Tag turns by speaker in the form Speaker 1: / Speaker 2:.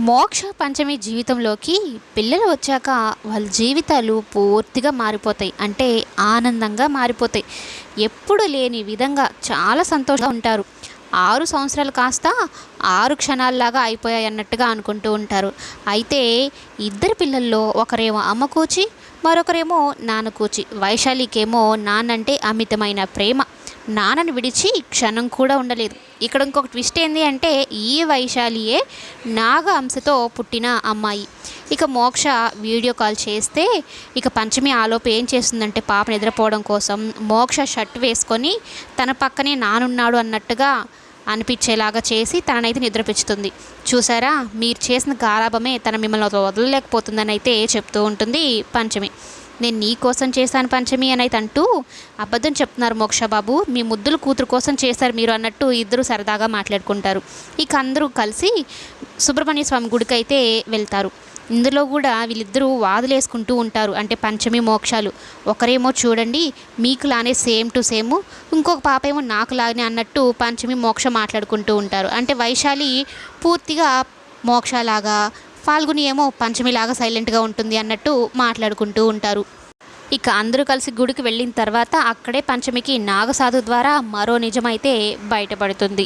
Speaker 1: మోక్ష పంచమి జీవితంలోకి పిల్లలు వచ్చాక వాళ్ళ జీవితాలు పూర్తిగా మారిపోతాయి. అంటే ఆనందంగా మారిపోతాయి. ఎప్పుడు లేని విధంగా చాలా సంతోషంగా ఉంటారు. ఆరు సంవత్సరాలు కాస్త ఆరు క్షణాల్లాగా అయిపోయాయి అన్నట్టుగా అనుకుంటూ ఉంటారు. అయితే ఇద్దరు పిల్లల్లో ఒకరేమో అమ్మ కూచి మరొకరేమో నాన్న కూచి. వైశాలికేమో నాన్నంటే అమితమైన ప్రేమ. నాన్నని విడిచి క్షణం కూడా ఉండలేదు. ఇక్కడ ఇంకొక ట్విస్ట్ ఏంది అంటే ఈ వైశాలియే నాగ అంశతో పుట్టిన అమ్మాయి. ఇక మోక్ష వీడియో కాల్ చేస్తే ఇక పంచమి ఆలోపు ఏం చేస్తుందంటే పాప నిద్రపోవడం కోసం మోక్ష షర్ట్ వేసుకొని తన పక్కనే నానున్నాడు అన్నట్టుగా అనిపించేలాగా చేసి తననైతే నిద్రపించుతుంది చూసారా? మీరు చేసిన గారాభమే తన మిమ్మల్ని వదలలేకపోతుందని అయితే చెప్తూ ఉంటుంది పంచమి. నేను నీ కోసం చేశాను పంచమి అని అయితే అంటూ అబద్ధం చెప్తున్నారు మోక్ష బాబు మీ ముద్దుల కూతురు కోసం చేశారు మీరు అన్నట్టు ఇద్దరు సరదాగా మాట్లాడుకుంటారు. ఇక అందరూ కలిసి సుబ్రహ్మణ్య స్వామి గుడికి అయితే వెళ్తారు. ఇందులో కూడా వీళ్ళిద్దరూ వాదులేసుకుంటూ ఉంటారు. అంటే పంచమి మోక్షాలు. ఒకరేమో చూడండి మీకు లానే సేమ్ టు సేమ్. ఇంకొక పాప ఏమో నాకు లానే అన్నట్టు పంచమి మోక్ష మాట్లాడుకుంటూ ఉంటారు. అంటే వైశాలి పూర్తిగా మోక్షలాగా ఫాల్గుని ఏమో పంచమిలాగా సైలెంట్గా ఉంటుంది అన్నట్టు మాట్లాడుకుంటూ ఉంటారు. ఇక అందరూ కలిసి గుడికి వెళ్ళిన తర్వాత అక్కడే పంచమికి నాగసాధు ద్వారా మరో నిజమైతే బయటపడుతుంది.